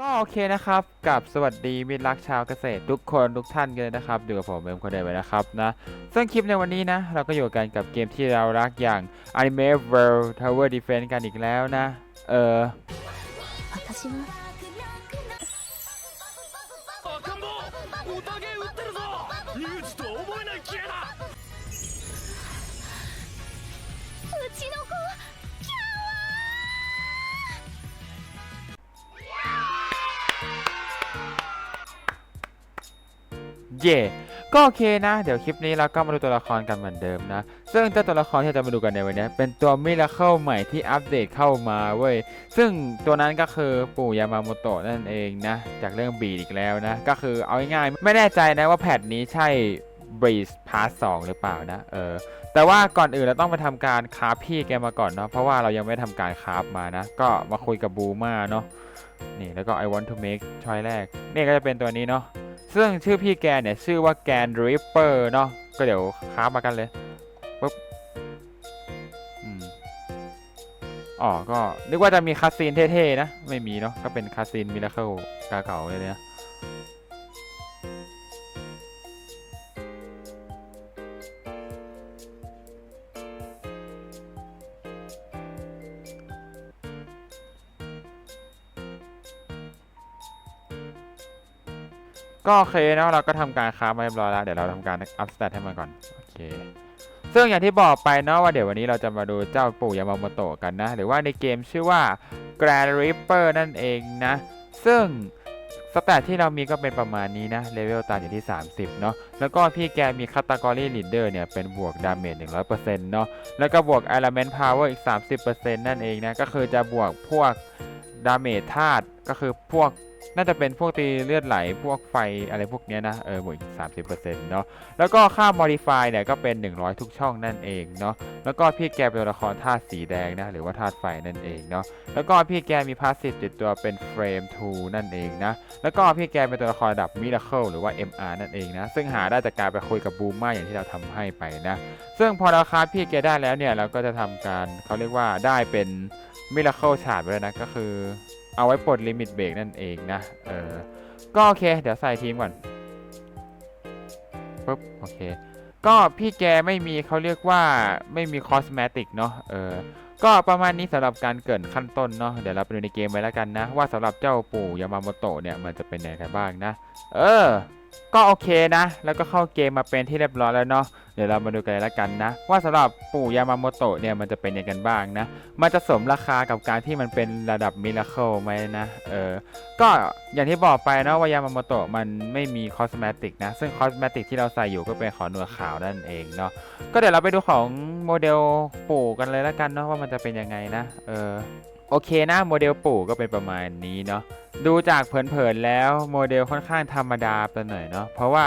ก็โอเคนะครับกับสวัสดีมิตรรักชาวเกษตรทุกคนทุกท่านกันเลยนะครับอยู่กับผมเอ็มคนเดิมเลยนะครับนะซึ่งคลิปในวันนี้นะ เราก็อยู่กันกับเกมที่เรารักอย่าง Anime World Tower Defense กันอีกแล้วนะ เออ私は เย่ก็โอเคนะ เดี๋ยวคลิปนี้เราก็มาดูตัวละครกันเหมือนเดิมนะ ซึ่งเจ้าตัวละครที่จะมาดูกันในวันนี้ เป็นตัวมิราเคิลใหม่ที่อัปเดตเข้ามาเว้ย ซึ่งตัวนั้นก็คือปู่ยามาโมโตะนั่นเองนะ จากเรื่องบีดอีกแล้วนะ ก็คือเอาง่ายๆไม่แน่ใจนะว่าแพทนี้ใช่ Breeze Part 2หรือเปล่านะ เออ แต่ว่าก่อนอื่นเราต้องไปทำการคราพี่แกมาก่อนเนาะ เพราะว่าเรายังไม่ทำการคราฟมานะ ก็มาคุยกับบูมาเนาะ นี่แล้วก็ I want to make ช้อยแรก นี่ก็จะเป็นตัวนี้เนาะ ซึ่งชื่อพี่แกเนี่ย ชื่อว่าแกนริปเปอร์เนาะก็เดี๋ยวค้ามากันเลยปุ๊บอืมอ๋อ ก็นึกว่าจะมีคาซีนเท่ๆนะ ไม่มีเนาะก็เป็นคาซีนมิราเคิลกาเก่าเลยเนี่ย ก็โอเคเนาะเราก็ทำการค้ามาเรียบร้อยแล้วเดี๋ยวเราทำการอัพสเตตให้มันก่อนโอเคซึ่งอย่างที่บอกไปเนาะว่าเดี๋ยววันนี้เราจะมาดูเจ้าปู่ยามาโมโตะกันนะ หรือว่าในเกมชื่อว่า Grand Reaper นั่นเองนะ ซึ่งสแตทที่เรามีก็เป็นประมาณนี้นะเลเวลตาอยู่ที่ 30 เนาะแล้วก็พี่แกมีคัตตากรีลีดเดอร์เนี่ย เป็นบวกดาเมจ100%เนาะแล้วก็บวก Element Power อีก 30%นั่นเองนะ ก็คือจะบวกพวกดาเมจธาตุก็คือพวก น่าจะเป็นพวกตีเลือดไหลพวกไฟอะไรพวกเนี้ยนะเออบวกอีก30%เนาะแล้วก็ค่า modify เนี่ยก็เป็น 100 ทุกช่องนั่นเองเนาะแล้วก็พี่แกเป็นตัวละครธาตุสีแดงนะหรือว่าธาตุไฟนั่นเองเนาะแล้วก็พี่แกมีพาสซีฟติดตัวเป็น frame 2นั่นเองนะแล้วก็พี่แกเป็นตัวละครระดับ miracle หรือว่า MR นั่นเองนะซึ่งหาได้จากการไปคุยกับบูมมาอย่างที่เราทำให้ไปนะซึ่งพอเราคาพี่แกได้แล้วเนี่ยเราก็จะทำการเขาเรียกว่าได้เป็น miracle ฉาดไปแล้วนะก็คือ เอาไว้ปลดลิมิตเบรกนั่นเองนะ เออ ก็โอเค เดี๋ยวใส่ทีมก่อนปุ๊บ โอเค ก็พี่แกไม่มีเขาเรียกว่าไม่มีคอสเมติกเนาะ เออ ก็ประมาณนี้สำหรับการเกินขั้นต้นเนาะ เดี๋ยวเราไปดูในเกมไว้แล้วกันนะ ว่าสำหรับเจ้าปู่ยามาโมโตะเนี่ยมันจะเป็นยังไงบ้างนะ เออ ก็โอเคนะ แล้วก็เข้าเกมมาเป็นที่เรียบร้อยแล้วเนาะ เดี๋ยวเรามาดูกันเลยล้วกันนะ ว่าสำหรับปู่ยามาโมโตะเนี่ยมันจะเป็นยังไงกันบ้างนะ มันจะสมราคากับการที่มันเป็นระดับมิราเคิลไหมนะ เออ ก็อย่างที่บอกไปนะว่ายามาโมโตะมันไม่มีคอสเมติกนะ ซึ่งคอสเมติกที่เราใส่อยู่ก็เป็นของหนวดขาวนั่นเองเนาะ ก็เดี๋ยวเราไปดูของโมเดลปู่กันเลยล้วกันเนาะว่ามันจะเป็นยังไงนะ เออ โอเคนะโมเดลปู่ก็เป็นประมาณนี้เนาะดูจากเผินๆแล้วโมเดลค่อนข้างธรรมดาไปหน่อยเนาะเพราะว่า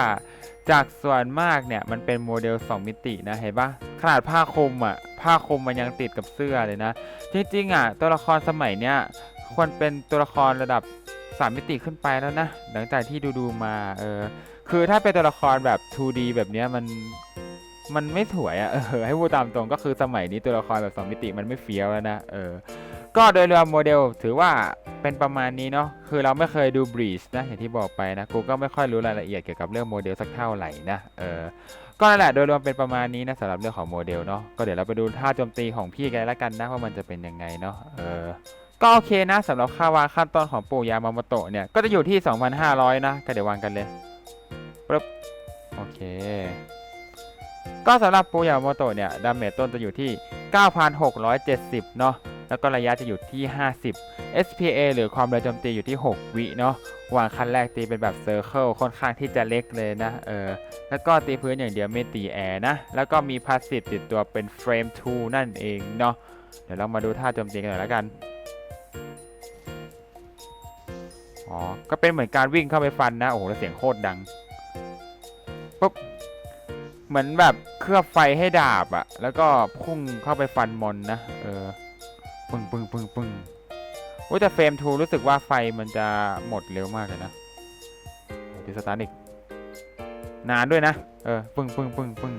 จากส่วนมากเนี่ยมันเป็นโมเดล 2 มิตินะเห็นปะขนาดผ้าคลุมอะผ้าคลุมมันยังติดกับเสื้อเลยนะ จริงๆอะตัวละครสมัยเนี้ยควรเป็นตัวละครระดับ 3 มิติขึ้นไปแล้วนะ หลังจากที่ดูๆมาเออคือถ้าเป็นตัวละครแบบ 2D แบบเนี้ยมันมันไม่สวยอะเออให้พูดตามตรงก็คือสมัยนี้ตัวละครแบบ 2 มิติมันไม่เฟี้ยวแล้วนะเออ ก็โดยรวมโมเดลถือว่าเป็นประมาณนี้เนาะคือเราไม่เคยดูบรีชนะอย่างที่บอกไปนะกูก็ไม่ค่อยรู้รายละเอียดเกี่ยวกับเรื่องโมเดลสักเท่าไหร่นะเออก็นั่นแหละโดยรวมเป็นประมาณนี้นะสำหรับเรื่องของโมเดลเนาะก็เดี๋ยวเราไปดูท่าโจมตีของพี่กันล้วกันนะว่ามันจะเป็นยังไงเนาะเออก็โอเคนะสำหรับค่าวางขั้นต้นของปู่ยามาโมโตะเนี่ยก็จะอยู่ที่ 2,500 นะก็เดี๋ยววางกันเลยปึ๊บโอเค ก็สำหรับปู่ยามาโมโตะเนี่ยดาเมจต้นจะอยู่ที่ 9,670 เนาะ แล้วก็ระยะจะอยู่ที่ 50 SPA หรือความเร็วโจมตีอยู่ที่ 6 วิเนาะวางขั้นแรกตีเป็นแบบเซอร์เคิลค่อนข้างที่จะเล็กเลยนะเออแล้วก็ตีพื้นอย่างเดียวไม่ตีแอร์นะ แล้วก็มีพาสซีฟติดตัวเป็นเฟรม2นั่นเองเนาะเดี๋ยวเรามาดูท่าโจมตีกันหน่อยแล้วกันอ๋อ ก็เป็นเหมือนการวิ่งเข้าไปฟันนะ โอ้โหแล้วเสียงโคตรดังปุ๊บเหมือนแบบเคลือบไฟให้ดาบอะแล้วก็พุ่งเข้าไปฟันมอนนะ เออ งปึ้งปึ้งปึ้งโอ้แต่เฟรมทูรู้สึกว่าไฟมันจะหมดเร็วมากเลยนะดิสตาร์ทอีกนานด้วยนะ เออ ปึ้งปึ้งปึ้งปึ้ง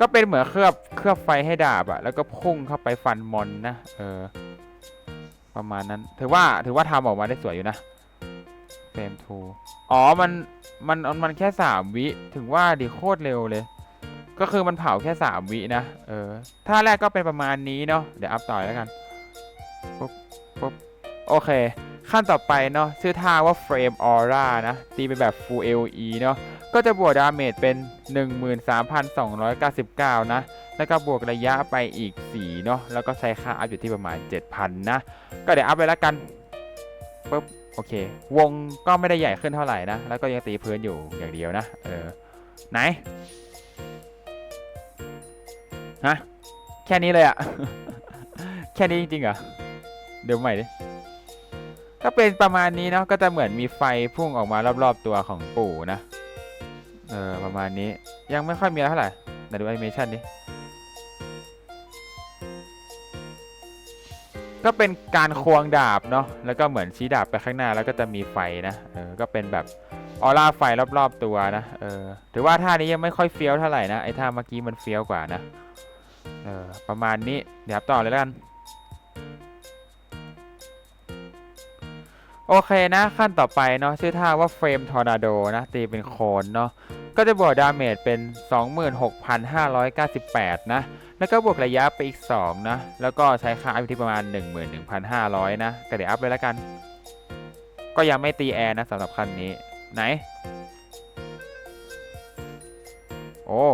ก็เป็นเหมือนเคลือบเคลือบไฟให้ดาบอะแล้วก็พุ่งเข้าไปฟันมอนนะ เออ ประมาณนั้น ถือว่าถือว่าทำออกมาได้สวยอยู่นะเฟรมทูอ๋อ มัน มัน มันแค่สามวิ ถึงว่าดิโคตรเร็วเลย ก็คือมันเผาแค่สามวินะ เออท่าแรกก็เป็นประมาณนี้เนาะ เดี๋ยวอัพต่อแล้วกัน ปุ๊บโอเค ขั้นต่อไปเนาะชื่อท่าว่า Frame Aura นะ ตีเป็นแบบ Full AOE เนาะก็จะบวกดาเมจเป็น 13,299 นะ แล้วก็บวกระยะไปอีก 4 เนาะแล้วก็ใช้ค่าอัพอยู่ที่ประมาณ 7,000 นะ ก็เดี๋ยวอัพไปแล้วกันปุ๊บโอเค วงก็ไม่ได้ใหญ่ขึ้นเท่าไหร่นะ แล้วก็ยังตีพื้นอยู่อย่างเดียวนะ เออ ไหน ฮะ แค่นี้เลยอะ แค่นี้จริงๆเหรอ เดี๋ยวใหม่ดิก็เป็นประมาณนี้เนาะก็จะเหมือนมีไฟพุ่งออกมารอบๆตัวของปู่นะเออประมาณนี้ยังไม่ค่อยมีเท่าไหร่ไหนดูแอนิเมชันดิก็เป็นการควงดาบเนาะแล้วก็เหมือนชี้ดาบไปข้างหน้าแล้วก็จะมีไฟนะเออก็เป็นแบบออร่าไฟรอบๆตัวนะเออถือว่าท่านี้ยังไม่ค่อยเฟี้ยวเท่าไหร่นะไอ้ท่าเมื่อกี้มันเฟี้ยวกว่านะเออประมาณนี้เดี๋ยวต่อเลยแล้วกัน โอเคนะขั้นต่อไปเนาะชื่อท่าว่าเฟรมทอร์นาโดนะตีเป็นโคนเนาะก็จะบวกดาเมจเป็น 26,598 นะ แล้วก็บวกระยะไปอีก 2 นะ แล้วก็ใช้ค่าอัพอยู่ที่ประมาณ 11,500 นะแต่เดี๋ยวอัพเลยแล้วกัน ก็ยังไม่ตีแอร์นะสำหรับคันนี้ไหน โอ้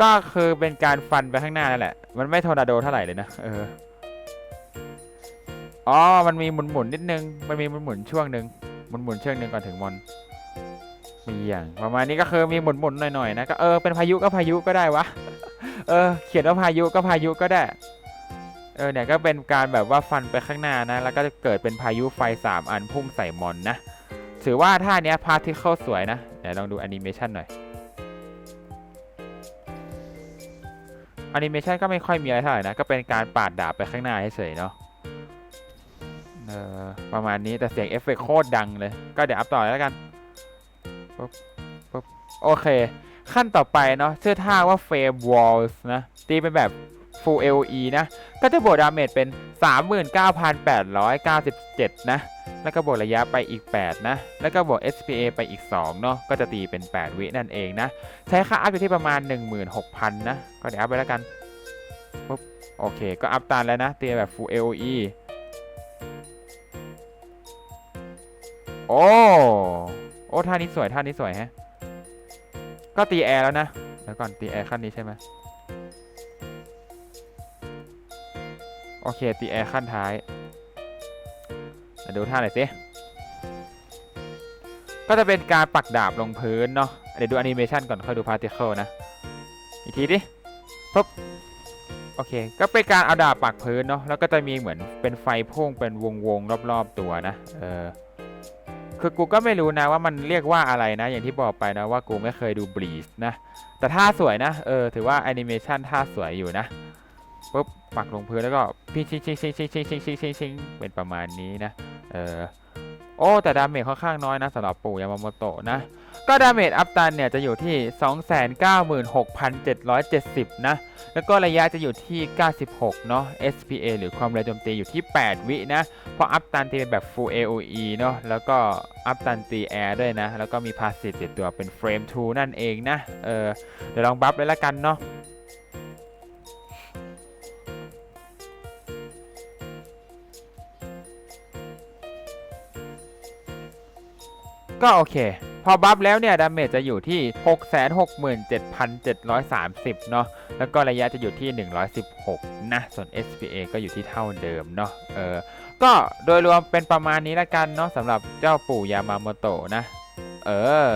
ก็คือเป็นการฟันไปข้างหน้านั่นแหละ มันไม่ทอร์นาโดเท่าไหร่เลยนะ เออ อ๋อ มันมีหมุนหมุนนิดนึง มันมีหมุนหมุนช่วงหนึ่งหมุนหมุนช่วงหนึ่งก่อนถึงมอน มีอย่างประมาณนี้ก็คือมีหมุนหมุนหน่อยๆนะ ก็เออ เป็นพายุก็พายุก็ได้วะ เออ เขียนว่าพายุก็พายุก็ได้ เออ เนี่ยก็เป็นการแบบว่าฟันไปข้างหน้านะ แล้วก็จะเกิดเป็นพายุไฟ 3 อันพุ่งใส่มอนนะ ถือว่าท่าเนี้ยพาร์ทิเคิลสวยนะ เดี๋ยวลองดูแอนิเมชันหน่อย อนิเมชันก็ไม่ค่อยมีอะไรเท่าไหร่นะ ก็เป็นการปาดดาบไปข้างหน้าเฉยๆเนาะเออประมาณนี้แต่เสียงเอฟเฟกโคตรดังเลย ก็เดี๋ยวอัพต่อแล้วกันปุ๊บปุ๊บโอเค ขั้นต่อไปเนาะชื่อท่าว่า Frame Walls นะ ตีเป็นแบบ Full AOE นะ ก็จะบวกดาเมจเป็น 39,897 นะ แล้วก็บวกระยะไปอีก 8 นะ แล้วก็บวก SPA ไปอีก 2 เนาะ ก็จะตีเป็น 8 วินั่นเองนะ ใช้ค่าอัพอยู่ที่ประมาณ 16,000 นะ ก็เดี๋ยวอัพไปแล้วกันปุ๊บโอเค ก็อัพตามแล้วนะ ตีแบบ Full AOE โอ้ โอ้ท่านี้สวยท่านี้สวยฮะ ก็ตีแอร์แล้วนะ แล้วก่อนตีแอร์ขั้นนี้ใช่ไหม โอเค ตีแอร์ขั้นท้ายมาดูท่าหน่อยสิ ก็จะเป็นการปักดาบลงพื้นเนาะ เดี๋ยวดูแอนิเมชันก่อนค่อยดูพาร์ติเคิลนะ อีกทีดิปุ๊บโอเค ก็เป็นการเอาดาบปักพื้นเนาะ แล้วก็จะมีเหมือนเป็นไฟพุ่งเป็นวงๆรอบๆตัวนะ เออ คือกูก็ไม่รู้นะว่ามันเรียกว่าอะไรนะ อย่างที่บอกไปนะว่ากูไม่เคยดูบลีชนะ แต่ท่าสวยนะ เออ ถือว่าแอนิเมชันท่าสวยอยู่นะ ปุ๊บปักลงพื้นแล้วก็พิชิงชิงชิงชิงชิงชิงชิงชิงชิงเป็นประมาณนี้นะ เออโอ้แต่ดาเมจค่อนข้างน้อยนะสำหรับปู่ยามาโมโตะนะ ก็ดาเมจอัพตันเนี่ยจะอยู่ที่ 296,770 นะ แล้วก็ระยะจะอยู่ที่ 96 เนาะ SPA หรือความเร็วโจมตีอยู่ที่ 8 วินะ เพราะอัพตันตีเป็นแบบ full AOE เนาะแล้วก็อัพตันตีแอร์ด้วยนะ แล้วก็มีพาสซีฟติดตัวเป็น frame 2นั่นเองนะ เออเดี๋ยวลองบัฟเลยละกันเนาะ ก็โอเค พอบัฟแล้วเนี่ยดาเมจจะอยู่ที่ 667,730 เนาะแล้วก็ระยะจะอยู่ที่ 116 นะ ส่วน SPA ก็อยู่ที่เท่าเดิมเนาะเออก็โดยรวมเป็นประมาณนี้ละกันเนาะสำหรับเจ้าปู่ยามาโมโตะนะ เออ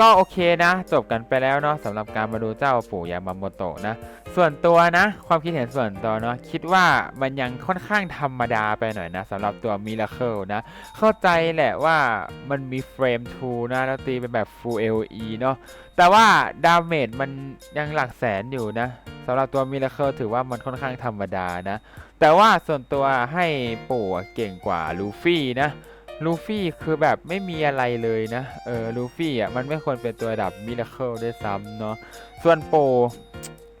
ก็โอเคนะ จบกันไปแล้วเนาะสำหรับการมาดูเจ้าปู่ยามาโมโตะนะ ส่วนตัวนะ ความคิดเห็นส่วนตัวเนาะคิดว่ามันยังค่อนข้างธรรมดาไปหน่อยนะสำหรับตัวมิราเคิลนะ เข้าใจแหละว่ามันมีเฟรม2นะ แล้วตีเป็นแบบ Full AOE เนาะแต่ว่าดาเมจมันยังหลักแสนอยู่นะสำหรับตัวมิราเคิลถือว่ามันค่อนข้างธรรมดานะ แต่ว่าส่วนตัวให้ปู่อะเก่งกว่าลูฟี่นะ ลูฟี่คือแบบไม่มีอะไรเลยนะ เออ ลูฟี่อะมันไม่ควรเป็นตัวระดับมิราเคิลด้วยซ้ำเนาะ ส่วนโป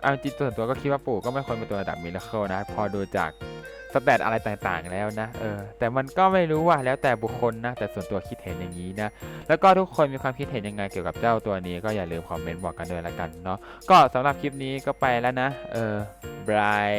เอาจริงส่วนตัวก็คิดว่าปู่ก็ไม่ควรเป็นตัวระดับมิราเคิลนะ พอดูจากสแตทอะไรต่างๆแล้วนะ เออ แต่มันก็ไม่รู้ว่าแล้วแต่บุคคลนะ แต่ส่วนตัวคิดเห็นอย่างนี้นะ แล้วก็ทุกคนมีความคิดเห็นยังไงเกี่ยวกับเจ้าตัวนี้ก็อย่าลืมคอมเมนต์บอกกันด้วยละกันเนาะ ก็สำหรับคลิปนี้ก็ไปแล้วนะ เออบราย